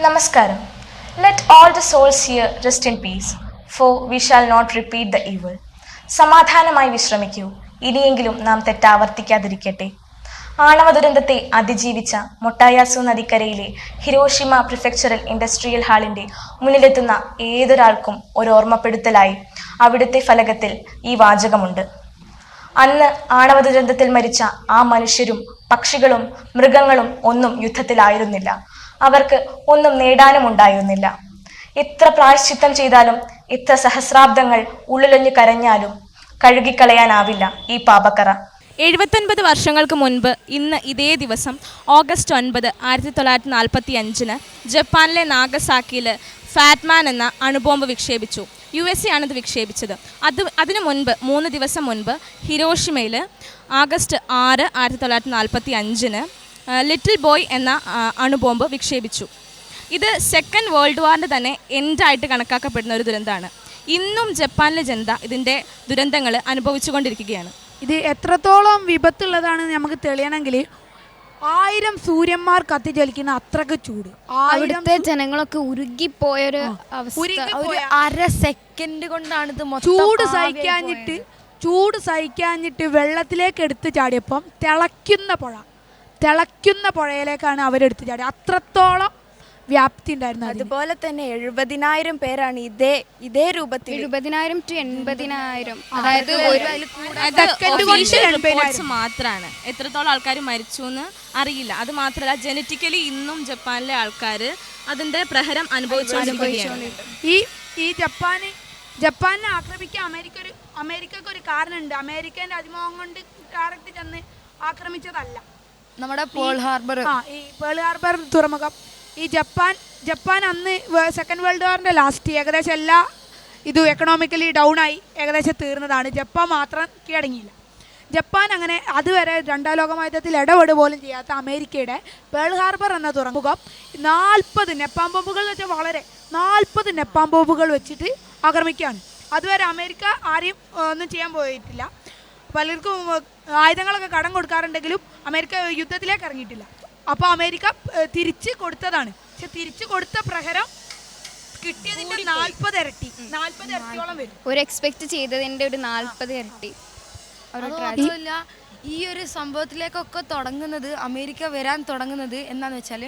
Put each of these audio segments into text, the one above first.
Namaskaram. Let all the souls here rest in peace for we shall not repeat the evil സമാധാനമായി വിശ്രമിക്കൂ. ഇനിയെങ്കിലും നാം തെറ്റാവർത്തിക്കാതിരിക്കട്ടെ. ആണവ ദുരന്തത്തെ അതിജീവിച്ച മൊട്ടായാസു നദിക്കരയിലെ ഹിരോഷിമ പ്രിഫെക്ചറൽ ഇൻഡസ്ട്രിയൽ ഹാളിന്റെ മുന്നിലെത്തുന്ന ഏതൊരാൾക്കും ഒരു ഓർമ്മപ്പെടുത്തലായി അവിടുത്തെ ഫലകത്തിൽ ഈ വാചകമുണ്ട്. അന്ന് ആണവ ദുരന്തത്തിൽ മരിച്ച ആ മനുഷ്യരും പക്ഷികളും മൃഗങ്ങളും ഒന്നും യുദ്ധത്തിലായിരുന്നില്ല. അവർക്ക് ഒന്നും നേടാനും ഉണ്ടായിരുന്നില്ല. ഇത്ര പ്രായശ്ചിത്തം ചെയ്താലും ഇത്ര സഹസ്രാബ്ദങ്ങൾ ഉള്ളിലൊഞ്ഞു കരഞ്ഞാലും കഴുകിക്കളയാനാവില്ല ഈ പാപക്കറ. എഴുപത്തൊൻപത് വർഷങ്ങൾക്ക് മുൻപ് ഇന്ന് ഇതേ ദിവസം ഓഗസ്റ്റ് ഒൻപത് ആയിരത്തി തൊള്ളായിരത്തി നാൽപ്പത്തി അഞ്ചിന് ജപ്പാനിലെ നാഗസാക്കിയിൽ ഫാറ്റ്മാൻ എന്ന അണുബോംബ് വിക്ഷേപിച്ചു. യു എസ് എ ആണിത് വിക്ഷേപിച്ചത്. അത് അതിനു മുൻപ് മൂന്ന് ദിവസം മുൻപ് ഹിരോഷിമയിൽ ആഗസ്റ്റ് ആറ് ആയിരത്തി തൊള്ളായിരത്തി നാൽപ്പത്തി അഞ്ചിന് ലിറ്റിൽ ബോയ് എന്ന അണുബോംബ് വിക്ഷേപിച്ചു. ഇത് സെക്കൻഡ് വേൾഡ് വാറിന്റെ തന്നെ എൻഡായിട്ട് കണക്കാക്കപ്പെടുന്ന ഒരു ദുരന്തമാണ്. ഇന്നും ജപ്പാനിലെ ജനത ഇതിന്റെ ദുരന്തങ്ങൾ അനുഭവിച്ചുകൊണ്ടിരിക്കുകയാണ്. ഇത് എത്രത്തോളം വിപത്തുള്ളതാണ് നമുക്ക് തെളിയണമെങ്കിൽ ആയിരം സൂര്യന്മാർ കത്തിജ്വലിക്കുന്ന അത്രയ്ക്ക് ചൂട്. ആയിരം അവിടുത്തെ ജനങ്ങളൊക്കെ ഉരുകിപ്പോയൊരു അര സെക്കൻഡ് കൊണ്ടാണ് ഇത് മൊത്തം ചൂട് സഹിക്കാഞ്ഞിട്ട് ചൂട് സഹിക്കാഞ്ഞിട്ട് വെള്ളത്തിലേക്ക് എടുത്ത് ചാടിയപ്പം തിളയ്ക്കുന്ന പുഴ. തിളയ്ക്കുന്ന പുഴയിലേക്കാണ് അവരെടുത്ത് ചാടി. അത്രത്തോളം വ്യാപ്തി ഉണ്ടായിരുന്നു അതുപോലെ തന്നെ എഴുപതിനായിരം പേരാണ് ഇതേ ഇതേ രൂപത്തിൽ എഴുപതിനായിരം ടു എൺപതിനായിരം. അതായത് മാത്രമാണ് എത്രത്തോളം ആൾക്കാർ മരിച്ചു എന്ന് അറിയില്ല. അത് മാത്രമല്ല ജനറ്റിക്കലി ഇന്നും ജപ്പാനിലെ ആൾക്കാർ അതിന്റെ പ്രഹരം അനുഭവിച്ചുകൊണ്ടിരിക്കുകയാണ് ഈ ഈ ജപ്പാന് ജപ്പാനെ ആക്രമിക്കാൻ അമേരിക്ക ഒരു അമേരിക്കക്ക് ഒരു കാരണമുണ്ട്. അമേരിക്കന്റെ അതിമോഹം കൊണ്ട് ഡയറക്റ്റ് ചെന്ന് ആക്രമിച്ചതല്ല. നമ്മുടെ പേൾ ഹാർബർ ആ ഈ പേൾ ഹാർബർ തുറമുഖം. ഈ ജപ്പാൻ ജപ്പാൻ അന്ന് സെക്കൻഡ് വേൾഡ് വാറിന്റെ ലാസ്റ്റ് ഏകദേശം എല്ലാ ഇതും എക്കണോമിക്കലി ഡൗൺ ആയി ഏകദേശം തീർന്നതാണ്. ജപ്പാൻ മാത്രം കീഴടങ്ങിയില്ല. ജപ്പാൻ അങ്ങനെ അതുവരെ രണ്ടാം ലോകമയുദ്ധത്തിൽ ഇടപെട് പോലും ചെയ്യാത്ത അമേരിക്കയുടെ പേൾ ഹാർബർ എന്ന തുറമുഖം നാൽപ്പത് നെപ്പാം ബോംബുകൾ എന്ന് വെച്ചാൽ വളരെ നാൽപ്പത് നെപ്പാം ബോംബുകൾ വെച്ചിട്ട് ആക്രമിക്കുകയാണ്. അതുവരെ അമേരിക്ക ആരെയും ഒന്നും ചെയ്യാൻ പോയിട്ടില്ല. പലർക്കും ആയുധങ്ങളൊക്കെ കടം കൊടുക്കാറുണ്ടെങ്കിലും അമേരിക്ക യുദ്ധത്തിലേക്ക് ഇറങ്ങിയിട്ടില്ല. അപ്പോൾ അമേരിക്ക തിരിച്ച് കൊടുത്തതാണ്. പക്ഷെ തിരിച്ചു കൊടുത്ത പ്രഹരം കിട്ടിയതിന്റെ നാൽപ്പത് ഇരട്ടി. നാൽപ്പത് ഇരട്ടിയോളം വരും. ഒരു എക്സ്പെക്ട് ചെയ്തതിന്റെ ഒരു നാല്പത് ഇരട്ടി. ഈ ഒരു സംഭവത്തിലേക്കൊക്കെ തുടങ്ങുന്നത് അമേരിക്ക വരാൻ തുടങ്ങുന്നത് എന്താന്ന് വെച്ചാൽ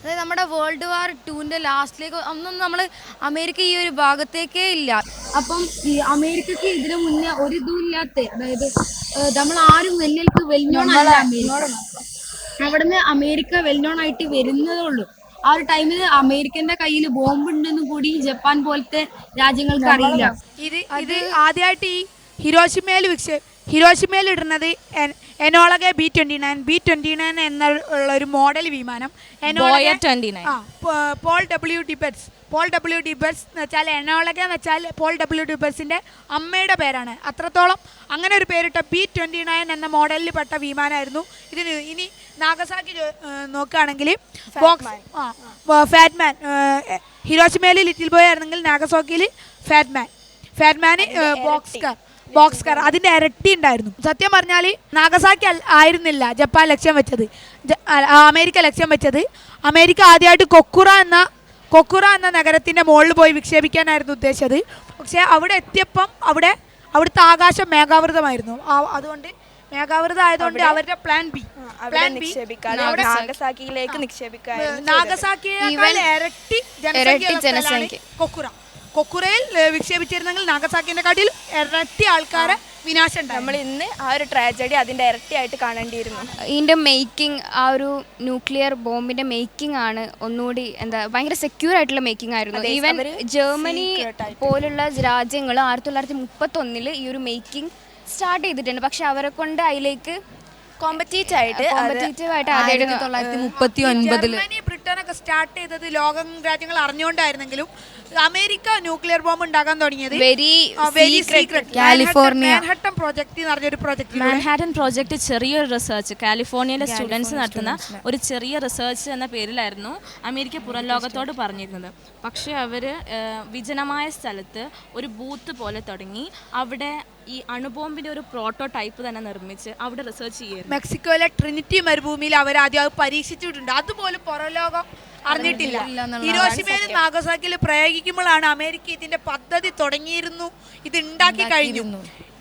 അതായത് നമ്മുടെ വേൾഡ് വാർ ടൂന്റെ ലാസ്റ്റിലേക്ക് ഒന്നും നമ്മൾ അമേരിക്ക ഈ ഒരു ഭാഗത്തേക്കേ ഇല്ല. അപ്പം ഈ അമേരിക്കക്ക് ഇതിനു മുന്നേ ഒരു ഇതും ഇല്ലാത്ത അതായത് നമ്മൾ ആരും വലിയക്ക് വെല്ലോൺ അല്ല അമേരിക്ക. അവിടുന്ന് അമേരിക്ക വെല്ലോൺ ആയിട്ട് വരുന്നതേ ഉള്ളൂ ആ ഒരു ടൈമിൽ അമേരിക്കന്റെ കയ്യിൽ ബോംബ് ഉണ്ടെന്ന് കൂടി ജപ്പാൻ പോലത്തെ രാജ്യങ്ങൾക്ക് അറിയില്ല. ഇത് ഇത് ആദ്യമായിട്ട് ഈ ഹിരോഷിമയിൽ വിക്ഷേ ഹിരോഷിമയിൽ ഇടുന്നത് Enola Gay B twenty nine B twenty nine എന്നുള്ള ഒരു മോഡൽ വിമാനം. എനോളി 29. ആ Paul W Tibbets Paul W Tibbets എന്ന് വെച്ചാൽ എനോളഗ എന്ന് വെച്ചാൽ പോൾ ഡബ്ല്യു ഡിബേഴ്സിന്റെ അമ്മയുടെ പേരാണ്. അത്രത്തോളം അങ്ങനെ ഒരു പേരിട്ട ബി ട്വന്റി നയൻ എന്ന മോഡലിൽ പെട്ട വിമാനമായിരുന്നു. ഇതിന് ഇനി നാഗസാക്കി നോക്കുകയാണെങ്കിൽ ബോക്സ് ആ ഫാറ്റ്മാൻ ഹിരോഷിമയിൽ ലിറ്റിൽ ബോയ് ആയിരുന്നെങ്കിൽ നാഗസോക്കിയിൽ ഫാറ്റ്മാൻ ഫാറ്റ്മാന് ബോക്സ് കാർ ബോക്സ് കാർ അതിന്റെ ഇരട്ടി ഉണ്ടായിരുന്നു. സത്യം പറഞ്ഞാൽ നാഗസാക്കി ആയിരുന്നില്ല ജപ്പാൻ ലക്ഷ്യം വെച്ചത്. അമേരിക്ക ലക്ഷ്യം വെച്ചത്. അമേരിക്ക ആദ്യമായിട്ട് കൊക്കുറ എന്ന കൊക്കുറ എന്ന നഗരത്തിന്റെ മുകളിൽ പോയി വിക്ഷേപിക്കാനായിരുന്നു ഉദ്ദേശിച്ചത്. പക്ഷേ അവിടെ എത്തിയപ്പം അവിടെ അവിടുത്തെ ആകാശം മേഘാവൃതമായിരുന്നു. അതുകൊണ്ട് മേഘാവൃതം ആയതുകൊണ്ട് അവരുടെ പ്ലാൻ ബി പ്ലാൻ ബി നിക്ഷേപിക്കാൻ നാഗസാക്കിയിലേക്ക് നിക്ഷേപിക്കാൻ ഇരട്ടി ജനസംഖ്യ. കൊക്കുറ. കൊക്കുറയിൽ വിക്ഷേപിച്ചിരുന്നെങ്കിൽ നാഗസാക്കിന്റെ കാട്ടിൽ ഇരട്ടി ആൾക്കാരെ വിനാശം നമ്മൾ ഇന്ന് ആ ഒരു ട്രാജഡി അതിന്റെ ഇരട്ടിയായിട്ട് കാണേണ്ടിയിരുന്നു. ഇതിന്റെ മേക്കിംഗ് ആ ഒരു ന്യൂക്ലിയർ ബോംബിന്റെ മേക്കിംഗ് ആണ് ഒന്നുകൂടി എന്താ ഭയങ്കര സെക്യൂർ ആയിട്ടുള്ള മേക്കിംഗ് ആയിരുന്നു. ഈവൻ ജർമ്മനി പോലുള്ള രാജ്യങ്ങൾ ആയിരത്തി തൊള്ളായിരത്തി മുപ്പത്തി ഒന്നിൽ ഈ ഒരു മേക്കിംഗ് സ്റ്റാർട്ട് ചെയ്തിട്ടുണ്ട്. പക്ഷെ അവരെ കൊണ്ട് അതിലേക്ക് ആയിട്ട് കോമ്പറ്റീറ്റീവ് ആയിട്ട് ആയിരത്തി തൊള്ളായിരത്തി മുപ്പത്തി ബ്രിട്ടനൊക്കെ സ്റ്റാർട്ട് ചെയ്തത് ലോകം രാജ്യങ്ങൾ അറിഞ്ഞുകൊണ്ടായിരുന്നെങ്കിലും അമേരിക്ക ന്യൂക്ലിയർ ബോംബ് ഉണ്ടാക്കാൻ തുടങ്ങിയത് very very secret California. Manhattan project എന്ന് പറഞ്ഞൊരു പ്രോജക്റ്റ് മാൻഹാറ്റൻ പ്രോജക്റ്റ് ചെറിയൊരു റിസർച്ച് കാലിഫോർണിയയിലെ സ്റ്റുഡൻസ് നടത്തുന്ന ഒരു ചെറിയ റിസർച്ച് എന്ന പേരിലായിരുന്നു അമേരിക്ക പുറം ലോകത്തോട് പറഞ്ഞിരുന്നത്. പക്ഷേ അവർ വിജനമായ സ്ഥലത്ത് ഒരു ബൂത്ത് പോലെ തുടങ്ങി. അവിടെ ഈ അണുബോംബിന്റെ ഒരു പ്രോട്ടോ ടൈപ്പ് തന്നെ നിർമ്മിച്ച് അവിടെ റിസർച്ച് ചെയ്യുന്നു മെക്സിക്കോയിലെ ട്രിനിറ്റി മരുഭൂമിയിൽ അവർ ആദ്യം അത് പരീക്ഷിച്ചിട്ടുണ്ട്. അതുപോലെ പുറം ലോകം അറിഞ്ഞിട്ടില്ല. ഹിരോഷിമയിലും നാഗസാക്കിയിലും പ്രയോഗിക്കുമ്പോഴാണ് അമേരിക്ക ഇതിന്റെ പദ്ധതി തുടങ്ങിയിരുന്നു. ഇത് ഉണ്ടാക്കി കഴിഞ്ഞു.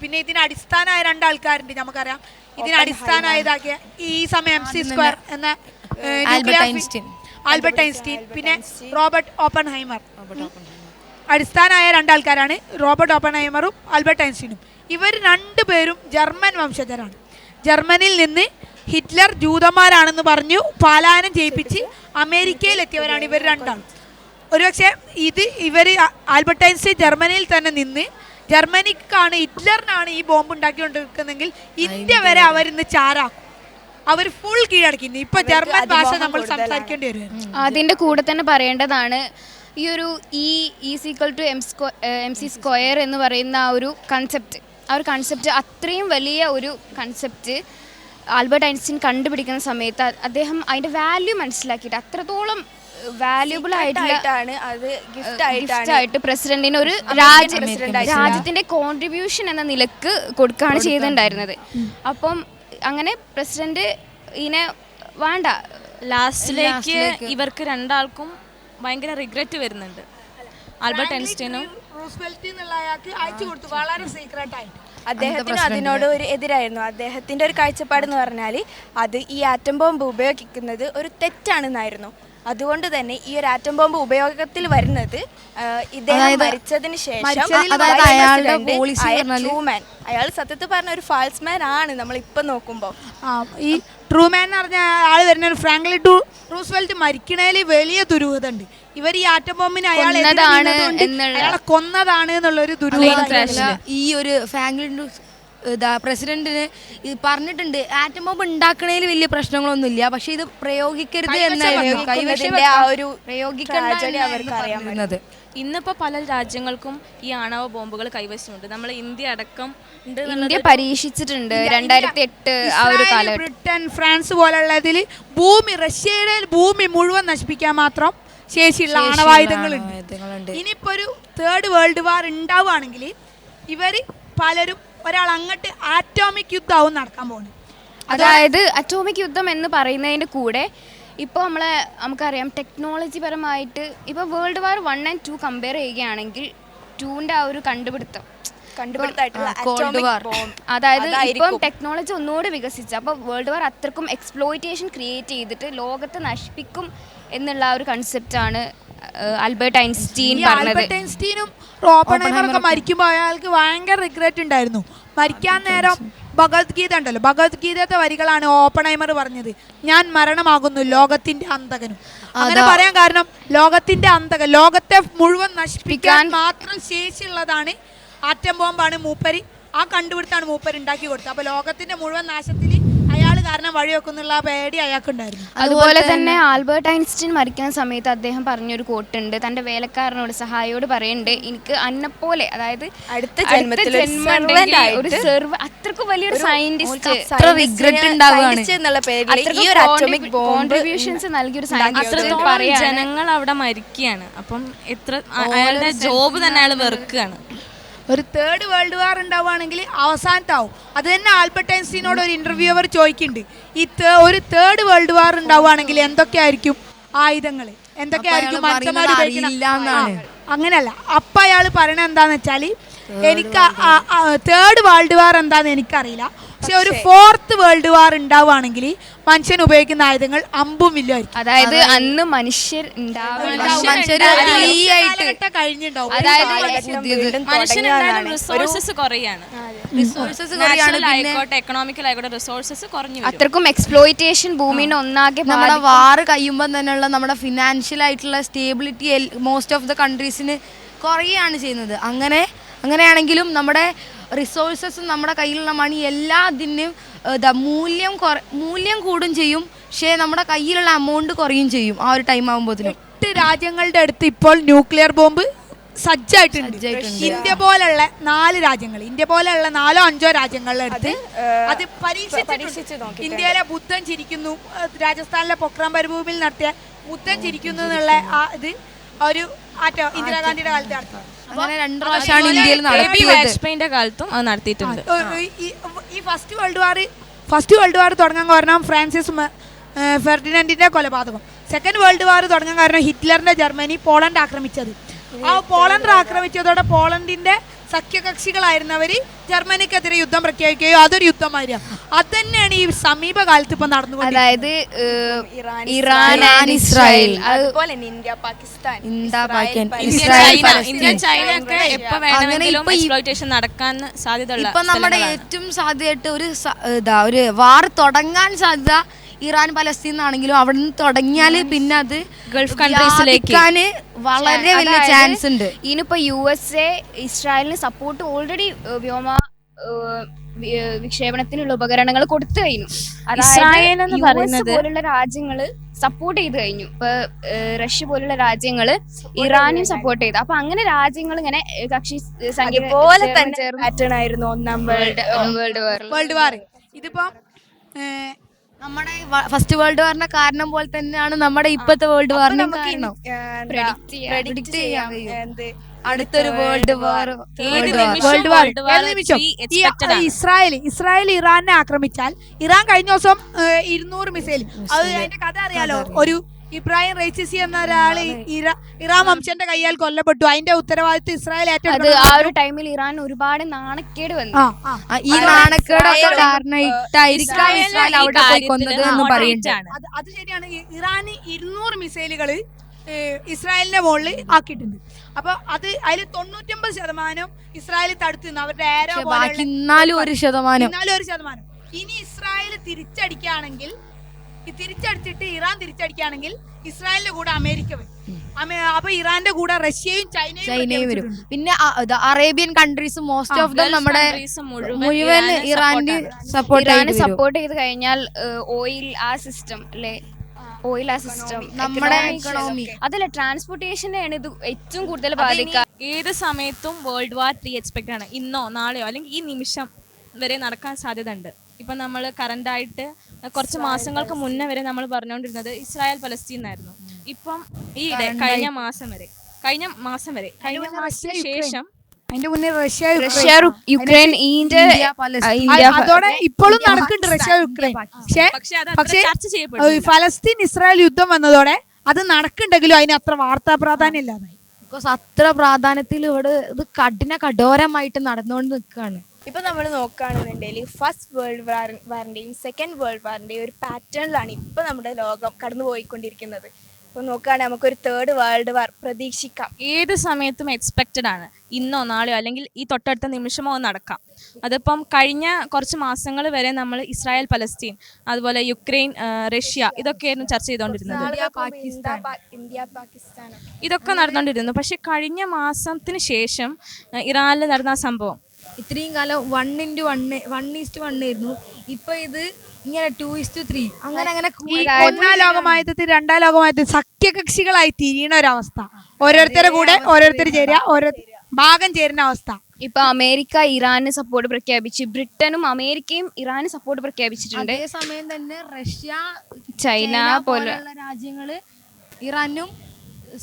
പിന്നെ ഇതിന് അടിസ്ഥാനമായ രണ്ടാൾക്കാരുണ്ട്. നമുക്കറിയാം. ഇതിന് അടിസ്ഥാനമായതാക്കിയ ഈ സമയം എം സി സ്ക്വയർ എന്ന ആൽബർട്ട് ഐൻസ്റ്റീൻ. Albert Einstein. പിന്നെ റോബർട്ട് ഓപ്പൺ ഹൈമർ അടിസ്ഥാനമായ രണ്ടാൾക്കാരാണ് റോബർട്ട് ഓപ്പൺ ഹൈമറും ആൽബർട്ട് ഐൻസ്റ്റീനും. ഇവർ രണ്ടുപേരും ജർമ്മൻ വംശജരാണ്. ജർമ്മനിയിൽ നിന്ന് ഹിറ്റ്ലർ ജൂതന്മാരാണെന്ന് പറഞ്ഞു പാലായനം ചെയ്യിപ്പിച്ച് അമേരിക്കയിലെത്തിയവരാണ് ഇവർ രണ്ടാണ് ഒരുപക്ഷെ ഇത് ഇവർ ആൽബർട്ട് ഐൻസ്റ്റൈൻ ജർമ്മനിയിൽ തന്നെ നിന്ന് ജർമ്മനിക്കാണ് ഹിറ്റ്ലറിനാണ് ഈ ബോംബ് ഉണ്ടാക്കിക്കൊണ്ടിരിക്കുന്നതെങ്കിൽ ഇന്ത്യ വരെ അവരിന്ന് ചാരാക്കും. അവർ ഫുൾ കീഴടക്കി. ഇപ്പൊ ജർമ്മൻ ഭാഷ നമ്മൾ സംസാരിക്കേണ്ടി വരും. അതിന്റെ കൂടെ തന്നെ പറയേണ്ടതാണ് ഈ ഒരു E is equal to M സ്ക്വ M C square എന്ന് പറയുന്ന ആ ഒരു കൺസെപ്റ്റ് ആ ഒരു കൺസെപ്റ്റ് അത്രയും വലിയ ഒരു കൺസെപ്റ്റ് ആൽബർട്ട് ഐൻസ്റ്റീൻ കണ്ടുപിടിക്കുന്ന സമയത്ത് അദ്ദേഹം അതിന്റെ വാല്യൂ മനസ്സിലാക്കിയിട്ട് അത്രത്തോളം വാല്യൂബിൾ ആയിട്ടാണ് അത് ഗിഫ്റ്റ് ആയിട്ട് പ്രസിഡന്റിന് ഒരു രാജ്യ രാജ്യത്തിന്റെ കോൺട്രിബ്യൂഷൻ എന്ന നിലയ്ക്ക് കൊടുക്കുകയാണ് ചെയ്തിട്ടുണ്ടായിരുന്നത്. അപ്പം അങ്ങനെ പ്രസിഡന്റ് ഇതിനെ വേണ്ട. ലാസ്റ്റിലേക്ക് ഇവർക്ക് രണ്ടാൾക്കും ഭയങ്കര റിഗ്രറ്റ് വരുന്നുണ്ട്. ആൽബർട്ട് ഐൻസ്റ്റീനും റൂസ്വെൽറ്റ് എന്നുള്ള അയാൾക്ക് അയച്ചു കൊടുത്തു വളരെ സീക്രട്ട് ആയിട്ട് അദ്ദേഹത്തിന് അതിനോട് ഒരു എതിരായിരുന്നു. അദ്ദേഹത്തിന്റെ ഒരു കാഴ്ചപ്പാട് എന്ന് പറഞ്ഞാൽ അത് ഈ ആറ്റം ബോംബ് ഉപയോഗിക്കുന്നത് ഒരു തെറ്റാണെന്നായിരുന്നു. അതുകൊണ്ട് തന്നെ ഈ ഒരു ആറ്റം ബോംബ് ഉപയോഗത്തിൽ വരുന്നത് ഇദ്ദേഹം മരിച്ചതിന് ശേഷം ട്രൂമാൻ. അയാൾ സത്യത്തിൽ പറഞ്ഞ ഒരു ഫാൾസ് മാൻ ആണ് നമ്മൾ ഇപ്പൊ നോക്കുമ്പോൾ ആ ഈ ട്രൂമാൻ എന്ന് പറഞ്ഞ ആൾ വരുന്ന ഫ്രാങ്ക്ലി ടു റൂസ്വെൽറ്റ് മരിക്കണേൽ വലിയ ദുരൂഹത ഉണ്ട് ഇവർ ഈ ആറ്റം ബോംബിന് അയാൾ കൊന്നതാണ് എന്നുള്ള- അയാളെ കൊന്നതാണ് എന്നുള്ളൊരു ദുരൂഹത അല്ല, ഈ ഒരു ഇതാ പ്രസിഡന്റിന് ഇത് പറഞ്ഞിട്ടുണ്ട് ആറ്റം ബോംബ് ഉണ്ടാക്കണേൽ വലിയ പ്രശ്നങ്ങളൊന്നുമില്ല പക്ഷെ ഇത് പ്രയോഗിക്കരുത് എന്നായിരുന്നു കൈവശം ഉപയോഗിക്കുന്നതിന്റെ ആ ഒരു പ്രയോഗിക്കണ്ട എന്നായിരുന്നു പറഞ്ഞിരുന്നത്. ഇന്നിപ്പോൾ പല രാജ്യങ്ങൾക്കും ഈ ആണവ ബോംബുകൾ കൈവശമുണ്ട്. നമ്മൾ ഇന്ത്യ അടക്കം ഉണ്ട് ഇന്ത്യ പരീക്ഷിച്ചിട്ടുണ്ട് രണ്ടായിരത്തി എട്ട് ആ ഒരു ഇസ്രായേൽ, കാലഘട്ടം. ബ്രിട്ടൻ ഫ്രാൻസ് പോലുള്ളതിൽ ഭൂമി റഷ്യയുടെ ഭൂമി മുഴുവൻ നശിപ്പിക്കാൻ മാത്രം ശേഷിയുള്ള ആണവായുധങ്ങളുണ്ട്. ഇനിയിപ്പോ ഒരു തേർഡ് വേൾഡ് വാർ ഉണ്ടാവുകയാണെങ്കിൽ ഇവർ പലരും ഒരാൾ അങ്ങോട്ട് ആറ്റോമിക് യുദ്ധമാവും നടക്കാൻ പോകുന്നത് അതായത് അറ്റോമിക് യുദ്ധം എന്ന് പറയുന്നതിന്റെ കൂടെ ഇപ്പോൾ നമ്മളെ നമുക്കറിയാം ടെക്നോളജി പരമായിട്ട് ഇപ്പോൾ world war one and two compare ചെയ്യുകയാണെങ്കിൽ ടൂവിന്റെ ആ ഒരു കണ്ടുപിടുത്തം. അതായത് ഇപ്പം ടെക്നോളജി ഒന്നുകൂടി വികസിച്ചു അപ്പോൾ വേൾഡ് വാർ അത്രക്കും എക്സ്പ്ലോയിറ്റേഷൻ ക്രിയേറ്റ് ചെയ്തിട്ട് ലോകത്തെ നശിപ്പിക്കും എന്നുള്ള ഒരു ഒരു ആണ് ആൽബർട്ട് ഐൻസ്റ്റീൻ പറഞ്ഞത്. ആൽബർട്ട് ഐൻസ്റ്റീനും ഓപ്പൺഹൈമറൊക്കെ മരിക്കുമ്പോൾ അയാൾക്ക് ഭയങ്കര റിഗ്രറ്റ് ഉണ്ടായിരുന്നു. മരിക്കാൻ നേരം ഭഗവത്ഗീത ഉണ്ടല്ലോ. ഭഗവത്ഗീതത്തെ വരികളാണ് ഓപ്പണൈമർ പറഞ്ഞത്. ഞാൻ മരണമാകുന്നു ലോകത്തിന്റെ അന്തകനും അങ്ങനെ പറയാൻ കാരണം ലോകത്തിന്റെ അന്തകൻ ലോകത്തെ മുഴുവൻ നശിപ്പിക്കാൻ മാത്രം ശേഷിയുള്ളതാണ് ആറ്റം ബോംബാണ് മൂപ്പരി. ആ കണ്ടുപിടുത്താണ് മൂപ്പരി ഉണ്ടാക്കി കൊടുത്തത്. അപ്പൊ ലോകത്തിന്റെ മുഴുവൻ നാശത്തിൽ കാരണം വഴിവെക്കുന്നുള്ള പേടി അയാൾക്കുണ്ടായിരുന്നു. അതുപോലെ തന്നെ ആൽബർട്ട് ഐൻസ്റ്റീൻ മരിക്കുന്ന സമയത്ത് അദ്ദേഹം പറഞ്ഞൊരു കോട്ടുണ്ട് തന്റെ വേലക്കാരനോട് സഹായിയോട് പറയുന്നുണ്ട് എനിക്ക് അന്നെപ്പോലെ അതായത് അടുത്ത ജന്മത്തിൽ ഒരു സെർവ് അത്രക്കും വലിയൊരു സയന്റിസ്റ്റ് അത്ര regret ഉണ്ടാവുകയാണ്. കോൺട്രിബ്യൂഷൻസ് നൽകിയൊരു സയന്റിസ്റ്റ് ജനങ്ങൾ അവിടെ മരിക്കുകയാണ്. അപ്പം എത്ര അയാളുടെ ജോബ് തന്നെ അയാൾ വെറുക്കുകയാണ്. ഒരു തേർഡ് വേൾഡ് വാർ ഉണ്ടാവുകയാണെങ്കിൽ അവസാനത്താവും. അത് തന്നെ ആൽബർട്ട് ഐൻസ്റ്റീനോട് ഒരു ഇന്റർവ്യൂവർ ചോദിക്കുന്നുണ്ട്. ഈ ഒരു തേർഡ് വേൾഡ് വാർ ഉണ്ടാവുകയാണെങ്കിൽ എന്തൊക്കെയായിരിക്കും ആയുധങ്ങൾ എന്തൊക്കെയായിരിക്കും മനുഷ്യന്മാർ അങ്ങനല്ല അപ്പൊ അയാൾ പറയണത് എന്താണെന്ന് വെച്ചാൽ എനിക്ക് തേർഡ് വേൾഡ് വാർ എന്താന്ന് എനിക്കറിയില്ല. പക്ഷെ ഒരു ഫോർത്ത് വേൾഡ് വാർ ഉണ്ടാവുകയാണെങ്കിൽ മനുഷ്യൻ ഉപയോഗിക്കുന്ന ആയുധങ്ങൾ അമ്പും വില്ലുമായിരിക്കും അതായത് അന്ന് മനുഷ്യർ കഴിഞ്ഞിട്ടുണ്ടാവും. റിസോഴ്സസ് കുറയാണ്. റിസോഴ്സസ് നാച്ചുറൽ ആയിക്കോട്ടെ എക്കണോമിക്കൽ ആയിക്കോട്ടെ റിസോഴ്സസ് കുറഞ്ഞു വരും. അത്രക്കും എക്സ്പ്ലോയിറ്റേഷൻ ഭൂമിനെ ഒന്നാകെ നമ്മുടെ വാർ കഴിയുമ്പോൾ തന്നെയുള്ള നമ്മുടെ ഫിനാൻഷ്യൽ ആയിട്ടുള്ള സ്റ്റേബിലിറ്റി മോസ്റ്റ് ഓഫ് ദ കൺട്രീസിന് കുറയാണ് ചെയ്യുന്നത്. അങ്ങനെ അങ്ങനെയാണെങ്കിലും നമ്മുടെ റിസോഴ്സസും നമ്മുടെ കയ്യിലുള്ള മണി എല്ലാത്തിനും ഇതാ മൂല്യം കുറ മൂല്യം കൂടും ചെയ്യും. പക്ഷേ നമ്മുടെ കയ്യിലുള്ള എമൗണ്ട് കുറയും ചെയ്യും ആ ഒരു ടൈം ആകുമ്പോഴത്തേനും എട്ട് രാജ്യങ്ങളുടെ അടുത്ത് ഇപ്പോൾ ന്യൂക്ലിയർ ബോംബ് സജ്ജായിട്ടുണ്ട്. ഇന്ത്യ പോലെയുള്ള നാല് രാജ്യങ്ങൾ ഇന്ത്യ പോലെയുള്ള നാലോ അഞ്ചോ രാജ്യങ്ങളുടെ അടുത്ത് അത് പരീക്ഷിച്ചിട്ടുണ്ട്. ഇന്ത്യയിലെ ബുദ്ധൻ ചിരിക്കുന്നു ഏഹ് രാജസ്ഥാനിലെ പൊക്രാം മരുഭൂമിയിൽ നടത്തിയ ബുദ്ധൻ ചിരിക്കുന്നു എന്നുള്ള ആ ഇത് ഒരു ആറ്റോ ഇന്ദിരാഗാന്ധിയുടെ കാലത്ത് നടത്തി. അങ്ങനെ രണ്ട് പ്രാവശ്യമാണ് ഇന്ത്യയിൽ നടത്തിയത്. വാജ്പേയിന്റെ കാലത്തും അത് നടത്തിയിട്ടുണ്ട്. ഈ- first world war first world war തുടങ്ങാൻ കാരണം ഫ്രാൻസിസ് ഫെർഡിനൻഡിന്റെ കൊലപാതകം. സെക്കൻഡ് വേൾഡ് വാർ തുടങ്ങാൻ കാരണം ഹിറ്റ്ലറിന്റെ ജർമ്മനി പോളണ്ട് ആക്രമിച്ചത്. ആ പോളണ്ട് ആക്രമിച്ചതോടെ പോളണ്ടിന്റെ സഖ്യകക്ഷികളായിരുന്നവര് ജർമ്മനിക്കെതിരെ യുദ്ധം പ്രഖ്യാപിക്കുകയോ അതൊരു യുദ്ധമായിരുന്നു അത് തന്നെയാണ് ഈ സമീപകാലത്ത് ഇപ്പൊ നടന്നുകൊണ്ടിരിക്കുന്നത്. അതായത് ഇറാൻ, ഇറാൻ ഇസ്രായേൽ അത് അതുപോലെ തന്നെ India Pakistan India, Israel, Pakistan, India Israel, China Palestine. India China ഒക്കെ എപ്പോ വേണമെങ്കിലും ഇപ്പൊ ഈ- എക്സ്പ്ലോയിറ്റേഷൻ നടക്കാൻ സാധ്യതയുള്ള ഇപ്പൊ നമ്മുടെ സ്ഥലങ്ങളാണ്. ഏറ്റവും സാധ്യതയായിട്ട് ഒരു സ- ഇതാ ഒരു വാർ തുടങ്ങാൻ സാധ്യത ഇറാൻ പലസ്തീൻ ആണെങ്കിലും അവിടെ നിന്ന് തുടങ്ങിയാൽ പിന്നെ അത് ഗൾഫ് കൺട്രീസിലേക്ക്. വളരെ വലിയ ചാൻസ് ഉണ്ട്. ഇനിയിപ്പോ യു എസ് എ ഇസ്രായേലിന് സപ്പോർട്ട് ഓൾറെഡി വ്യോമ വിക്ഷേപണത്തിനുള്ള ഉപകരണങ്ങൾ കൊടുത്തു കഴിഞ്ഞു. ഇസ്രായേൽ എന്ന് പറയുന്നത് പോലുള്ള രാജ്യങ്ങൾ സപ്പോർട്ട് ചെയ്ത് കഴിഞ്ഞു. ഇപ്പൊ റഷ്യ പോലുള്ള രാജ്യങ്ങൾ ഇറാനും സപ്പോർട്ട് ചെയ്തു. അപ്പൊ അങ്ങനെ രാജ്യങ്ങൾ ഇങ്ങനെ കക്ഷി സംഖ്യ പോലെ തന്നെ പാറ്റേൺ ആയിരുന്നു ഒന്നാം world world war world war ഇതിപ്പോ നമ്മുടെ ഫസ്റ്റ് വേൾഡ് വാറിന്റെ കാരണം പോലെ തന്നെയാണ് നമ്മുടെ ഇപ്പോഴത്തെ വേൾഡ് വാറിന് കാരണം. പ്രെഡിക്റ്റ് ചെയ്യാൻ- കഴിയും. അടുത്തൊരു world war world war. Israel Israel ഇറാനെ ആക്രമിച്ചാൽ ഇറാൻ കഴിഞ്ഞ ദിവസം ഇരുന്നൂറ് മിസൈൽ അത് അതിന്റെ കഥ അറിയാലോ? ഒരു ഇബ്രാഹിം റൈസിസി എന്ന ഒരാൾ ഇറാൻ വംശന്റെ കയ്യാൽ കൊല്ലപ്പെട്ടു. അതിന്റെ ഉത്തരവാദിത്വം ഇസ്രായേൽ അത് ആ ഒരു ടൈമിൽ ഇറാൻ ഒരുപാട് നാണക്കേട് വന്നു. ഈ നാണക്കേടൊക്കെ കാരണം ഇസ്രായേലിന് ഇസ്രായേൽ അവിടെ പോയി കൊന്നത് എന്ന് പറയുന്നുണ്ട്. അത് ശരിയാണ്. ഇറാന് ഇരുന്നൂറ് മിസൈലുകൾ ഇസ്രായേലിന്റെ മുകളിൽ ആക്കിയിട്ടുണ്ട്. അപ്പൊ അത് അതിൽ തൊണ്ണൂറ്റമ്പത് ശതമാനം ഇസ്രായേൽ തടുത്തു നിന്ന് അവരുടെ ഏരോ ഒരു ശതമാനം. ഒരു ശതമാനം. ഇനി ഇസ്രായേൽ തിരിച്ചടിക്കുകയാണെങ്കിൽ ഈ തിരിച്ചടിച്ചിട്ട് ഇറാൻ തിരിച്ചടിക്കുകയാണെങ്കിൽ ഇസ്രായേലിന്റെ കൂടെ അമേരിക്ക വരും. അപ്പൊ ഇറാന്റെ കൂടെ റഷ്യയും ചൈനയും ചൈനയും വരും. പിന്നെ Arabian countries most of them നമ്മുടെ countries മുഴുവൻ ഇറാന്റെ സപ്പോർട്ട് ഇറാന് സപ്പോർട്ട് ചെയ്ത് കഴിഞ്ഞാൽ ഓയിൽ ആ സിസ്റ്റം അല്ലെ ഓയിൽ ആ സിസ്റ്റം നമ്മുടെ ഇക്കണോമി അതല്ല ട്രാൻസ്പോർട്ടേഷനെയാണ് ഇത് ഏറ്റവും കൂടുതൽ ബാധിക്കുക ഏത് സമയത്തും വേൾഡ് വാർ ത്രീ എക്സ്പെക്ട് ആണ്. ഇന്നോ നാളെയോ അല്ലെങ്കിൽ ഈ നിമിഷം വരെ നടക്കാൻ സാധ്യത ഉണ്ട് ഇപ്പൊ നമ്മൾ കറണ്ട് ആയിട്ട് കുറച്ച് മാസങ്ങൾക്ക് മുന്നേ വരെ നമ്മൾ പറഞ്ഞുകൊണ്ടിരുന്നത് ഇസ്രായേൽ പലസ്തീൻ ആയിരുന്നു ഇപ്പം ഈ കഴിഞ്ഞ മാസം വരെ കഴിഞ്ഞ മാസം വരെ കഴിഞ്ഞ മാസത്തിന് ശേഷം അതിന്റെ മുന്നേ റഷ്യ റഷ്യ യുക്രൈൻ. അതോടെ ഇപ്പോഴും നടക്കുന്നുണ്ട് റഷ്യ യുക്രൈൻ. പക്ഷേ പക്ഷെ ഫലസ്തീൻ ഇസ്രായേൽ യുദ്ധം വന്നതോടെ അത് നടക്കുന്നുണ്ടെങ്കിലും അതിന് അത്ര വാർത്താ പ്രാധാന്യം ഇല്ലാതായി ബിക്കോസ് അത്ര പ്രാധാന്യത്തിൽ ഇവിടെ ഇത് കഠിന കഠോരമായിട്ട് നടന്നുകൊണ്ട് നിൽക്കുകയാണ്. ഇപ്പൊ നമ്മൾ നോക്കുകയാണെന്നുണ്ടെങ്കിൽ ഫസ്റ്റ് വേൾഡ് വാർ വാറിന്റെയും സെക്കൻഡ് വേൾഡ് വാറിന്റെയും ഒരു പാറ്റേണിലാണ് ഇപ്പൊ നമ്മുടെ ലോകം കടന്നു പോയിക്കൊണ്ടിരിക്കുന്നത് ഇപ്പൊ നോക്കുകയാണെങ്കിൽ നമുക്കൊരു തേർഡ് വേൾഡ് വാർ പ്രതീക്ഷിക്കാം. ഏത് സമയത്തും എക്സ്പെക്റ്റഡ് ആണ്. ഇന്നോ നാളെയോ അല്ലെങ്കിൽ ഈ തൊട്ടടുത്ത നിമിഷമോ നടക്കാം. അതിപ്പം കഴിഞ്ഞ കുറച്ച് മാസങ്ങൾ വരെ നമ്മൾ ഇസ്രായേൽ പലസ്തീൻ അതുപോലെ യുക്രൈൻ റഷ്യ ഇതൊക്കെയായിരുന്നു ചർച്ച ചെയ്തുകൊണ്ടിരുന്നത് ഇന്ത്യ പാകിസ്ഥാൻ. ഇതൊക്കെ നടന്നുകൊണ്ടിരുന്നു പക്ഷെ കഴിഞ്ഞ മാസത്തിന് ശേഷം ഇറാനിൽ നടന്ന സംഭവം ഇത്രയും കാലം one into one one is to one ആയിരുന്നു. ഇപ്പൊ ഇത് ഇങ്ങനെ ടു ഇസ്റ്റു ത്രീ അങ്ങനെ അങ്ങനെ ഈ ഒന്നാം ലോകമായുധത്തിൽ രണ്ടാം ലോകമായുധത്തിൽ സഖ്യകക്ഷികളായി തിരിയണ ഒരവസ്ഥ. ഓരോരുത്തരുടെ കൂടെ ഓരോരുത്തർ ചേരുക ഓരോ ഭാഗം ചേരുന്ന അവസ്ഥ. ഇപ്പൊ അമേരിക്ക ഇറാന് സപ്പോർട്ട് പ്രഖ്യാപിച്ച് ബ്രിട്ടനും അമേരിക്കയും ഇറാന് സപ്പോർട്ട് പ്രഖ്യാപിച്ചിട്ടുണ്ട്. അതേ സമയം തന്നെ റഷ്യ ചൈന പോലെ പോലുള്ള രാജ്യങ്ങൾ ഇറാനും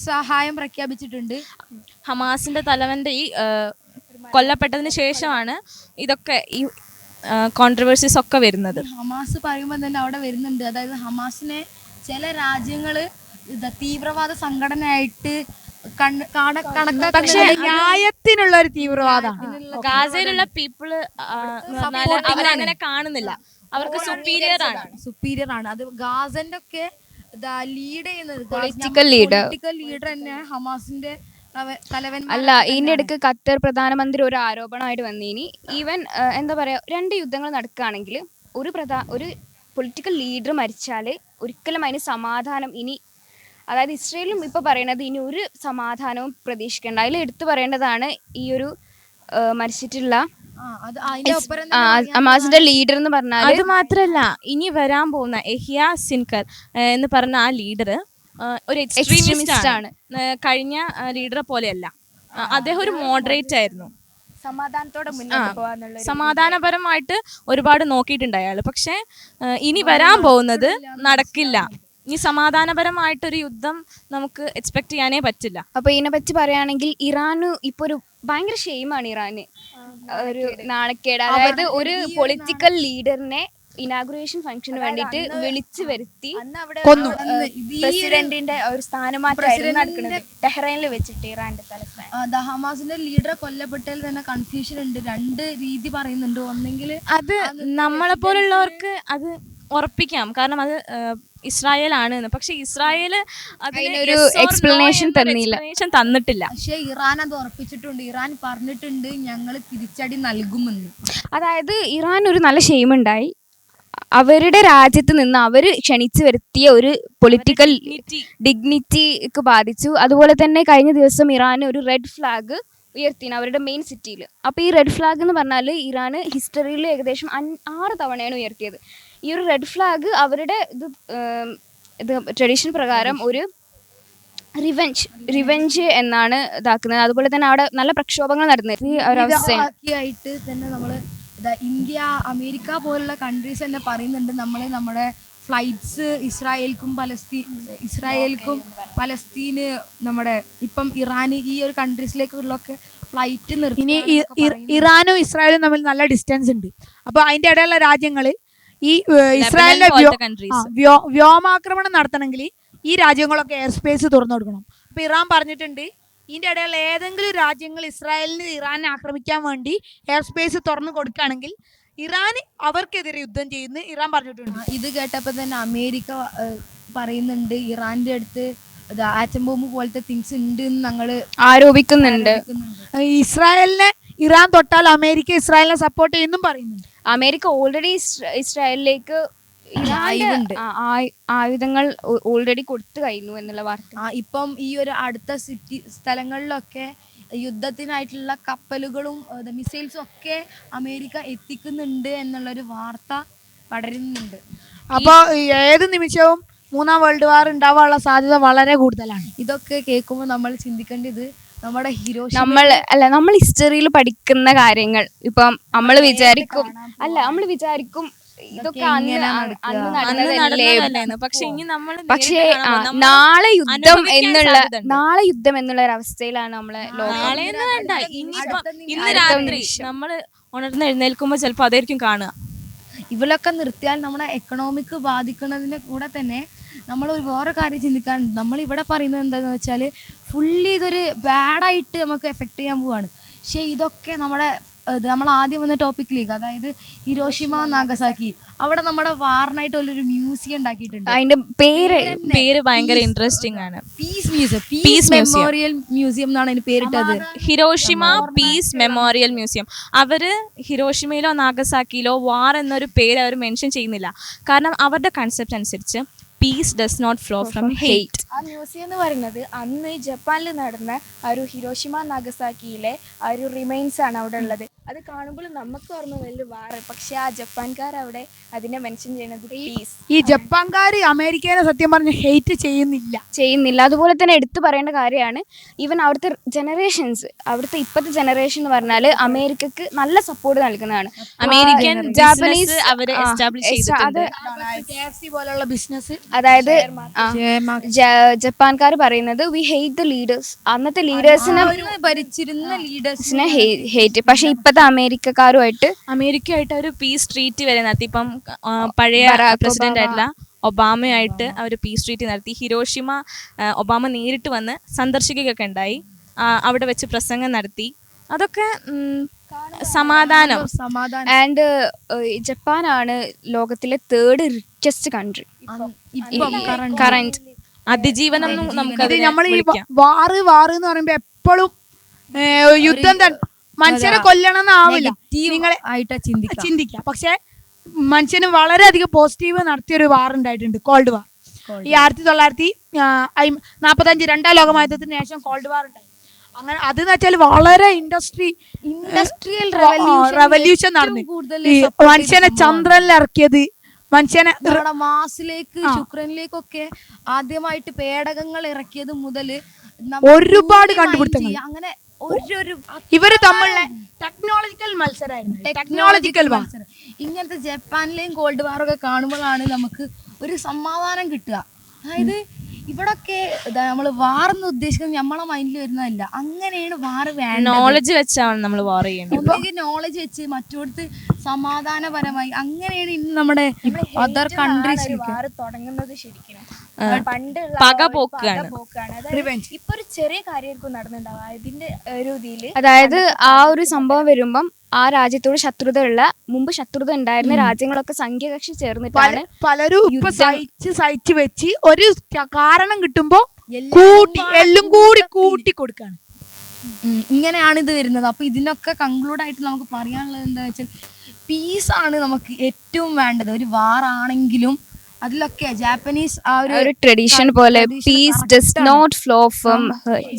സഹായം പ്രഖ്യാപിച്ചിട്ടുണ്ട്. ഹമാസിന്റെ തലവന്റെ ഈ കൊല്ലപ്പെട്ടതിന് ശേഷമാണ് ഇതൊക്കെ ഈ കോൺട്രവേഴ്സീസ് ഒക്കെ വരുന്നത്. ഹമാസ് പറയുമ്പോൾ തന്നെ അവിടെ വരുന്നുണ്ട്. അതായത് ഹമാസിനെ ചില രാജ്യങ്ങൾ ഇത് തീവ്രവാദ സംഘടനയായിട്ട് പക്ഷേ ന്യായത്തിനുള്ള ഒരു തീവ്രവാദമാണ് ഗാസയിലുള്ള പീപ്പിൾ അവരങ്ങനെ കാണുന്നില്ല. അവർക്ക് സുപ്പീരിയർ ആണ്. സുപ്പീരിയർ ആണ്. അത് ഗാസന്റെ ഒക്കെ ലീഡ് ചെയ്യുന്നത്. പൊളിറ്റിക്കൽ ലീഡർ പൊളിറ്റിക്കൽ ലീഡർ തന്നെ ഹമാസിന്റെ അല്ല ഇതിന്റെ ഇടയ്ക്ക് ഖത്തർ പ്രധാനമന്ത്രി ഒരു ആരോപണമായിട്ട് വന്നിനി. ഈവൻ എന്താ പറയാ രണ്ട് യുദ്ധങ്ങൾ നടക്കുകയാണെങ്കിൽ ഒരു പ്രധാ ഒരു പൊളിറ്റിക്കൽ ലീഡർ മരിച്ചാൽ ഒരിക്കലും അതിന് സമാധാനം ഇനി അതായത് ഇസ്രയേലും ഇപ്പൊ പറയണത് ഇനി ഒരു സമാധാനവും പ്രതീക്ഷിക്കേണ്ട. അതിൽ എടുത്തു പറയേണ്ടതാണ് ഈ ഒരു മരിച്ചിട്ടുള്ള ഹമാസിന്റെ ലീഡർ എന്ന് പറഞ്ഞാൽ അത് മാത്രല്ല ഇനി വരാൻ പോകുന്ന എഹിയ സിൻകർ എന്ന് പറഞ്ഞ ആ ലീഡർ ഒരു എക്സ്ട്രീമിസ്റ്റ് ആണ്. കഴിഞ്ഞ ലീഡറെ പോലെയല്ല. അദ്ദേഹം ഒരു മോഡറേറ്റ് ആയിരുന്നു. സമാധാനത്തോടെ മുന്നോട്ട് പോകാന്നുള്ള സമാധാനപരമായിട്ട് ഒരുപാട് നോക്കിയിട്ടുണ്ട് അയാൾ. പക്ഷെ ഇനി വരാൻ പോകുന്നത് നടക്കില്ല. ഇനി സമാധാനപരമായിട്ടൊരു യുദ്ധം നമുക്ക് എക്സ്പെക്ട് ചെയ്യാനേ പറ്റില്ല. അപ്പൊ ഇതിനെ പറ്റി പറയുകയാണെങ്കിൽ ഇറാന് ഇപ്പൊ ഒരു ഭയങ്കര ഷെയിമാണ് ഇറാന്. ഒരു നാണക്കേട്. അതായത് ഒരു പൊളിറ്റിക്കൽ ലീഡറിനെ ഇനാഗുറേഷൻ ഫംഗ്ഷന് വേണ്ടിട്ട് വിളിച്ചു വരുത്തി കൊന്നു. പ്രസിഡന്റിന്റെ ഒരു സ്ഥാനമാറ്റം നടക്കുന്നത്. ടെഹ്റൈനിൽ വെച്ചിട്ട് ഇറാന്റെ തലസ്ഥാനം. ദഹമാസിന്റെ ലീഡറെ കൊല്ലപ്പെട്ടതിൽ തന്നെ കൺഫ്യൂഷൻ ഉണ്ട്. രണ്ട് രീതി പറയുന്നുണ്ട്. ഒന്നെങ്കിൽ അത് നമ്മളെ പോലുള്ളവർക്ക് അത് ഉറപ്പിക്കാം. കാരണം അത് ഇസ്രായേൽ ആണ് പക്ഷെ ഇസ്രായേൽ അതിനൊരു എക്സ്പ്ലനേഷൻ തന്നില്ല. എക്സ്പ്ലനേഷൻ തന്നിട്ടില്ല. പക്ഷെ ഇറാൻ അത് ഉറപ്പിച്ചിട്ടുണ്ട്. ഇറാൻ പറഞ്ഞിട്ടുണ്ട് ഞങ്ങൾ തിരിച്ചടി നൽകുമെന്ന്. അതായത് ഇറാൻ ഒരു നല്ല ഷെയിമുണ്ടായി അവരുടെ രാജ്യത്ത് നിന്ന് അവർ ക്ഷണിച്ചു വരുത്തിയ ഒരു പൊളിറ്റിക്കൽ ഡിഗ്നിറ്റിക്ക് ബാധിച്ചു. അതുപോലെ തന്നെ കഴിഞ്ഞ ദിവസം ഇറാന് ഒരു റെഡ് ഫ്ലാഗ് ഉയർത്തിന് അവരുടെ മെയിൻ സിറ്റിയിൽ അപ്പോൾ ഈ റെഡ് ഫ്ലാഗ് എന്ന് പറഞ്ഞാൽ ഇറാൻ ഹിസ്റ്ററിയിൽ ഏകദേശം അൻ- ആറ് തവണയാണ് ഉയർത്തിയത്. ഈ ഒരു റെഡ് ഫ്ലാഗ് അവരുടെ ഇത് ഇത് ട്രഡീഷൻ പ്രകാരം ഒരു റിവെഞ്ച് റിവെഞ്ച് എന്നാണ് ഇതാക്കുന്നത്. അതുപോലെ തന്നെ അവിടെ നല്ല പ്രക്ഷോഭങ്ങൾ നടന്നത് ഈ ഒരു അവസ്ഥയാണ്. ആയിട്ട് തന്നെ നമ്മൾ ഇന്ത്യ അമേരിക്ക പോലുള്ള കൺട്രീസ് തന്നെ പറയുന്നുണ്ട് നമ്മൾ നമ്മുടെ ഫ്ലൈറ്റ്സ് ഇസ്രായേൽക്കും പലസ്തീൻ ഇസ്രായേൽക്കും പലസ്തീന് നമ്മുടെ ഇപ്പം ഇറാൻ ഈ ഒരു കൺട്രീസിലേക്കുള്ളൊക്കെ ഫ്ലൈറ്റ് നിർത്തി ഇനി ഇറാനും ഇസ്രായേലും തമ്മിൽ നല്ല ഡിസ്റ്റൻസ് ഉണ്ട്. അപ്പൊ അതിന്റെ ഇടയിലുള്ള രാജ്യങ്ങൾ ഈ ഇസ്രായേലിന്റെ വ്യോമാക്രമണം നടത്തണമെങ്കിൽ ഈ രാജ്യങ്ങളൊക്കെ എയർ സ്പേസ് തുറന്നു കൊടുക്കണം. അപ്പൊ ഇറാൻ പറഞ്ഞിട്ടുണ്ട് ഇതിന്റെ ഇടയിൽ ഏതെങ്കിലും രാജ്യങ്ങൾ ഇസ്രായേലിന് ഇറാനെ ആക്രമിക്കാൻ വേണ്ടി എയർ സ്പേസ് തുറന്നു കൊടുക്കുകയാണെങ്കിൽ ഇറാൻ അവർക്കെതിരെ യുദ്ധം ചെയ്യുന്നു. ഇറാൻ പറഞ്ഞിട്ടുണ്ട്. ഇത് കേട്ടപ്പോൾ തന്നെ അമേരിക്ക പറയുന്നുണ്ട് ഇറാന്റെ അടുത്ത് ആറ്റം ബോംബ് പോലത്തെ തിങ്സ് ഉണ്ട് എന്ന് ഞങ്ങൾ ആരോപിക്കുന്നുണ്ട്. ഇസ്രായേലിനെ ഇറാൻ തൊട്ടാൽ അമേരിക്ക ഇസ്രായേലിനെ സപ്പോർട്ട് ചെയ്യുന്നു പറയുന്നുണ്ട്. അമേരിക്ക ഓൾറെഡി ഇസ്രായേലിലേക്ക് ആയുധങ്ങൾ ഓൾറെഡി കൊടുത്തു കഴിഞ്ഞു എന്നുള്ള വാർത്ത. ഇപ്പം ഈ ഒരു അടുത്ത സിറ്റി സ്ഥലങ്ങളിലൊക്കെ യുദ്ധത്തിനായിട്ടുള്ള കപ്പലുകളും മിസൈൽസും ഒക്കെ അമേരിക്ക എത്തിക്കുന്നുണ്ട് എന്നുള്ളൊരു വാർത്ത പടരുന്നുണ്ട്. അപ്പോൾ ഏത് നിമിഷവും മൂന്നാം വേൾഡ് വാർ ഉണ്ടാവാനുള്ള സാധ്യത വളരെ കൂടുതലാണ്. ഇതൊക്കെ കേൾക്കുമ്പോൾ നമ്മൾ ചിന്തിക്കേണ്ടത് നമ്മുടെ ഹീറോ നമ്മൾ അല്ല നമ്മൾ ഹിസ്റ്ററിയിൽ പഠിക്കുന്ന കാര്യങ്ങൾ. ഇപ്പം നമ്മൾ വിചാരിക്കും അല്ല നമ്മൾ വിചാരിക്കും ഇതൊക്കെ പക്ഷെ ഇനി നമ്മൾ പക്ഷേ നാളെ യുദ്ധം എന്നുള്ള നാളെ യുദ്ധം എന്നുള്ള ഒരു അവസ്ഥയിലാണ് നമ്മളെ നാളെ വേണ്ട. ഇന്ന് രാത്രി. നമ്മൾ ഉണർന്ന് എഴുന്നേൽക്കുമ്പോ ചിലപ്പോ അതായിരിക്കും കാണുക. ഇവളൊക്കെ നിർത്തിയാൽ നമ്മുടെ എക്കണോമിക്ക് ബാധിക്കുന്നതിന് കൂടെ തന്നെ നമ്മൾ ഒരു വേറെ കാര്യം ചിന്തിക്കാൻ നമ്മൾ ഇവിടെ പറയുന്നത് എന്താണെന്ന് വെച്ചാൽ ഫുള്ളി ഇതൊരു ബാഡായിട്ട് നമുക്ക് എഫക്റ്റ് ചെയ്യാൻ പോവാണ്. പക്ഷേ ഇതൊക്കെ നമ്മുടെ ഇത് നമ്മൾ ആദ്യം വന്ന ടോപ്പിക്കിലേക്ക് അതായത് ഹിരോഷിമ നാഗസാക്കി. അവിടെ നമ്മുടെ വാറിനായിട്ട് ഒരു മ്യൂസിയം ഉണ്ടാക്കിയിട്ടുണ്ട്. അതിന്റെ പേര് പേര് ഭയങ്കര ഇൻട്രസ്റ്റിംഗ് ആണ്. Peace museum peace. Memorial museum എന്നാണ് അതിന് പേരിട്ടത്. ഹിരോഷിമ പീസ് മെമ്മോറിയൽ മ്യൂസിയം അവർ ഹിരോഷിമയിലോ നാഗസാക്കിയിലോ വാർ എന്നൊരു പേര് അവർ മെൻഷൻ ചെയ്യുന്നില്ല. കാരണം അവരുടെ കൺസെപ്റ്റ് അനുസരിച്ച് peace does not flow from hate ആ മ്യൂസിയം എന്ന് പറയുന്നത് അന്ന് ജപ്പാനിൽ നടന്ന ആ ഒരു ഹിരോഷിമ നാഗസാക്കിയിലെ ആ ഒരു റിമൈൻസ് ആണ് അവിടെ ഉള്ളത്. അത് കാണുമ്പോൾ നമുക്ക് ഓർമ്മ വലിയ വാറ് പക്ഷെ ആ ജപ്പാൻകാർ അവിടെ അതിനെ മെൻഷൻ ചെയ്യുന്നത് പീസ് ഈ ജപ്പാൻകാർ അമേരിക്കനെ സത്യം പറഞ്ഞ് ഹെയ്റ്റ് ചെയ്യുന്നില്ല. ചെയ്യുന്നില്ല. അതുപോലെ തന്നെ എടുത്തു പറയേണ്ട കാര്യമാണ് ഈവൻ അവിടുത്തെ ജനറേഷൻസ് അവിടുത്തെ ഇപ്പോഴത്തെ ജനറേഷൻ എന്ന് പറഞ്ഞാൽ അമേരിക്കക്ക് നല്ല സപ്പോർട്ട് നൽകുന്നതാണ്. അമേരിക്കൻ ജാപ്പനീസ് അവർ എസ്റ്റാബ്ലിഷ് അത്. കെ എഫ് സി പോലുള്ള ബിസിനസ് അതായത് ജപ്പാൻകാർ പറയുന്നത് വി ഹെയ്റ്റ് ദ ലീഡേഴ്സ് അന്നത്തെ ലീഡേഴ്സിനെ ഭരിച്ചിരുന്ന ലീഡേഴ്സിനെ ഹെയ്റ്റ് പക്ഷെ ഇപ്പത്തെ അമേരിക്കക്കാരുമായിട്ട് അമേരിക്കയായിട്ട് അവർ പീസ് ട്രീറ്റ് വരെ നടത്തി ഇപ്പം പഴയ പ്രസിഡന്റ് ആയിട്ടില്ല ആയിട്ടുള്ള ഒബാമയായിട്ട് അവർ പീസ് ട്രീറ്റ് നടത്തി. ഹിരോഷിമ ഒബാമ നേരിട്ട് വന്ന് സന്ദർശിക്കുകയൊക്കെ ഉണ്ടായി. അവിടെ വെച്ച് പ്രസംഗം നടത്തി. അതൊക്കെ സമാധാനം. ആൻഡ് ജപ്പാനാണ് ലോകത്തിലെ തേർഡ് റിച്ചസ്റ്റ് കൺട്രി ഇപ്പം കറന്റ് അതിജീവനം നമുക്ക് നമ്മൾ ഈ വാറ് വാറ് എന്ന് പറയുമ്പോ എപ്പോഴും യുദ്ധം തന്നെ. മനുഷ്യനെ കൊല്ലണം എന്നാവില്ല നിങ്ങളെ ചിന്തിക്കുക ചിന്തിക്കാം. പക്ഷെ മനുഷ്യന് വളരെയധികം പോസിറ്റീവ് നടത്തിയൊരു വാർ ഉണ്ടായിട്ടുണ്ട്. കോൾഡ് വാർ ഈ ആയിരത്തി തൊള്ളായിരത്തി നാൽപ്പത്തഞ്ച് രണ്ടാം ലോകമായുദ്ധത്തിന് ശേഷം കോൾഡ് വാർ ഉണ്ടായി. അങ്ങനെ അതെന്ന് വെച്ചാൽ വളരെ ഇൻഡസ്ട്രി ഇൻഡസ്ട്രിയൽ റവല്യൂഷൻ നടന്നു മനുഷ്യനെ ചന്ദ്രനിൽ ഇറക്കിയത്. മനുഷ്യനെ മാസിലേക്ക് ശുക്രനിലേക്കൊക്കെ ആദ്യമായിട്ട് പേടകങ്ങൾ ഇറക്കിയത് മുതൽ ഒരുപാട് കണ്ടുപിടുത്തങ്ങൾ. അങ്ങനെ ഇവർ തമ്മിലുള്ള ടെക്നോളജിക്കൽ മത്സരമായിരുന്നു ടെക്നോളജിക്കൽ മത്സരം. ഇങ്ങനത്തെ ജപ്പാനിലെയും കോൾഡ് വാറൊക്കെ കാണുമ്പോഴാണ് നമുക്ക് ഒരു സമാധാനം കിട്ടുക. അതായത് ഇവിടൊക്കെ നമ്മൾ വാറെന്ന് ഉദ്ദേശിക്കുന്നത് നമ്മളെ മൈൻഡിൽ വരുന്നതല്ല. അങ്ങനെയാണ് വാറ് വേണ്ടത്. നോളജ് വെച്ചാണ് നമ്മൾ വാർ ചെയ്യുന്നത് നോളജ് വെച്ച് മറ്റോടത്ത് സമാധാനപരമായി. അങ്ങനെയാണ് ഇന്ന് നമ്മുടെ അതർ കൺട്രീസ് തുടങ്ങുന്നത് ശരിക്കും. പക പോക്കാണ്. ഇപ്പൊ ഒരു ചെറിയ കാര്യമായിരിക്കും നടന്നിട്ടുണ്ടാവുക. ഇതിന്റെ ഒരു ഇതിൽ അതായത് ആ ഒരു സംഭവം വരുമ്പം ആ രാജ്യത്തോട് ശത്രുത ഉള്ള മുമ്പ് ശത്രുത ഉണ്ടായിരുന്ന രാജ്യങ്ങളൊക്കെ സംഖ്യകക്ഷി ചേർന്നിട്ടാണ് പലരും ഇപ്പൊ സഹിച്ച് സഹിച്ച് വെച്ച് ഒരു കാരണം കിട്ടുമ്പോ കൂട്ടി എല്ലാം കൂടി കൂട്ടി. കൊടുക്കാണ്. ഇങ്ങനെയാണ് ഇത് വരുന്നത്. അപ്പൊ ഇതിനൊക്കെ കൺക്ലൂഡ് ആയിട്ട് നമുക്ക് പറയാനുള്ളത് എന്താ വെച്ചാൽ പീസ് ആണ് നമുക്ക് ഏറ്റവും വേണ്ടത്. ഒരു വാറാണെങ്കിലും അതിലൊക്കെ ജാപ്പനീസ് ആ ഒരു ട്രഡീഷൻ പോലെ peace does. Not flow from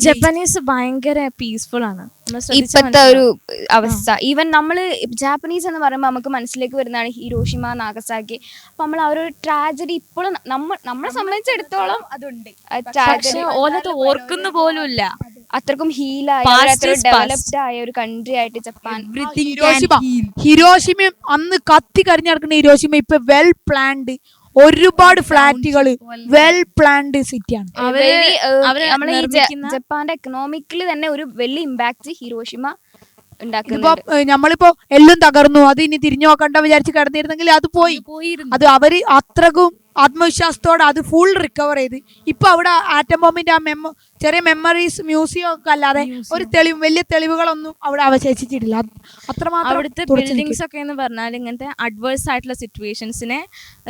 Japanese ഭയങ്കര പീസ്ഫുൾ ആണ്. ഇപ്പത്തെ ഒരു അവസ്ഥ. ഈവൻ നമ്മൾ ജാപ്പനീസ് എന്ന് പറയുമ്പോൾ നമുക്ക് മനസ്സിലേക്ക് വരുന്നതാണ് ഹിരോഷിമ നാഗസാക്കി അപ്പൊ നമ്മൾ ആ ഒരു ട്രാജഡി ഇപ്പോഴും നമ്മൾ നമ്മളെ സംബന്ധിച്ചിടത്തോളം അതുണ്ട് പക്ഷെ ഓർക്കുന്നു ഓർക്കുന്ന പോലുമില്ല. അത്രക്കും ഹീലായി ഡെവലപ്ഡ് ആയ ഒരു കൺട്രി ആയിട്ട് ജപ്പാൻ. ഹിരോഷിമ ഹിരോഷിമ അന്ന് കത്തി കരിഞ്ഞു നടക്കുന്ന ഹിരോഷിമ ഇപ്പൊ വെൽ പ്ലാൻഡ് ഒരുപാട് ഫ്ലാറ്റുകൾ വെൽ പ്ലാൻഡ് സിറ്റിയാണ് നമ്മളെ ജപ്പാന്റെ എക്കണോമിക്കലി തന്നെ ഒരു വലിയ ഇമ്പാക്ട് ഹിരോഷിമ ഉണ്ടാക്കുന്നുണ്ട്. നമ്മളിപ്പോ എല്ലാം തകർന്നു. അത് ഇനി തിരിഞ്ഞു നോക്കണ്ട വിചാരിച്ച് കിടന്നിരുന്നെങ്കിൽ അത് പോയി. അത് അവർ അത്രക്കും ആത്മവിശ്വാസത്തോടെ അത് ഫുൾ റിക്കവർ ചെയ്ത്. ഇപ്പൊ അവിടെ ആറ്റം ബോംബിന്റെ ആ മെമ്മ ചെറിയ മെമ്മറീസ് മ്യൂസിയം ഒക്കെ അല്ലാതെ ഒരു തെളിവ് വലിയ തെളിവുകളൊന്നും അവിടെ അവശേഷിച്ചിട്ടില്ല. അത്രമാത്രം അവിടുത്തെ ബിൽഡിങ്സ് ഒക്കെ എന്ന് പറഞ്ഞാൽ ഇങ്ങനത്തെ അഡ്വേഴ്സ് ആയിട്ടുള്ള സിറ്റുവേഷൻസിനെ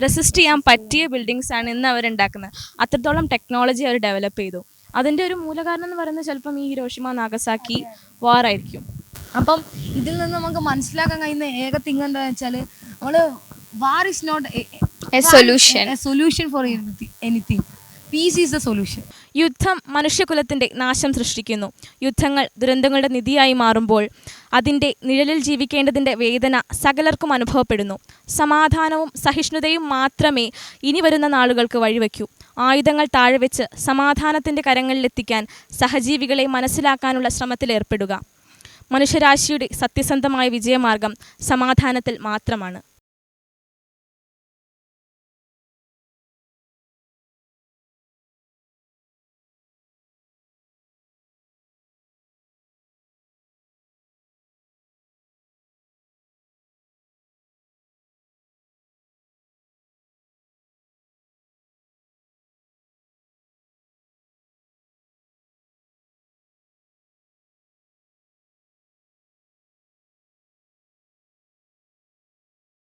റെസിസ്റ്റ് ചെയ്യാൻ പറ്റിയ ബിൽഡിങ്സ് ആണ് ഇന്ന് അവരുണ്ടാക്കുന്നത് അത്രത്തോളം ടെക്നോളജി അവർ ഡെവലപ്പ് ചെയ്തു. അതിന്റെ ഒരു മൂലകാരണം എന്ന് പറയുന്നത് ചിലപ്പം ഈ ഹിരോഷിമ നാഗസാക്കി വാർ ആയിരിക്കും. അപ്പം ഇതിൽ നിന്ന് നമുക്ക് മനസ്സിലാക്കാൻ കഴിയുന്ന ഏക തിങ് എന്താ വെച്ചാൽ നമ്മൾ war is not A solution. Solution for anything peace is the solution യുദ്ധം മനുഷ്യകുലത്തിന്റെ നാശം സൃഷ്ടിക്കുന്നു. യുദ്ധങ്ങൾ ദുരന്തങ്ങളുടെ നിധിയായി മാറുമ്പോൾ അതിന്റെ നിഴലിൽ ജീവിക്കേണ്ടതിന്റെ വേദന സകലർക്കും അനുഭവപ്പെടുന്നു. സമാധാനവും സഹിഷ്ണുതയും മാത്രമേ ഇനി വരുന്ന നാളുകൾക്ക് വഴിവെക്കൂ ആയുധങ്ങൾ താഴെ വെച്ച് സമാധാനത്തിന്റെ കരങ്ങളിലെത്തിക്കാൻ സഹജീവികളെ മനസ്സിലാക്കാനുള്ള ശ്രമത്തിലേർപ്പെടുക മനുഷ്യരാശിയുടെ സത്യസന്ധമായ വിജയമാർഗം സമാധാനത്തിൽ മാത്രമാണ്.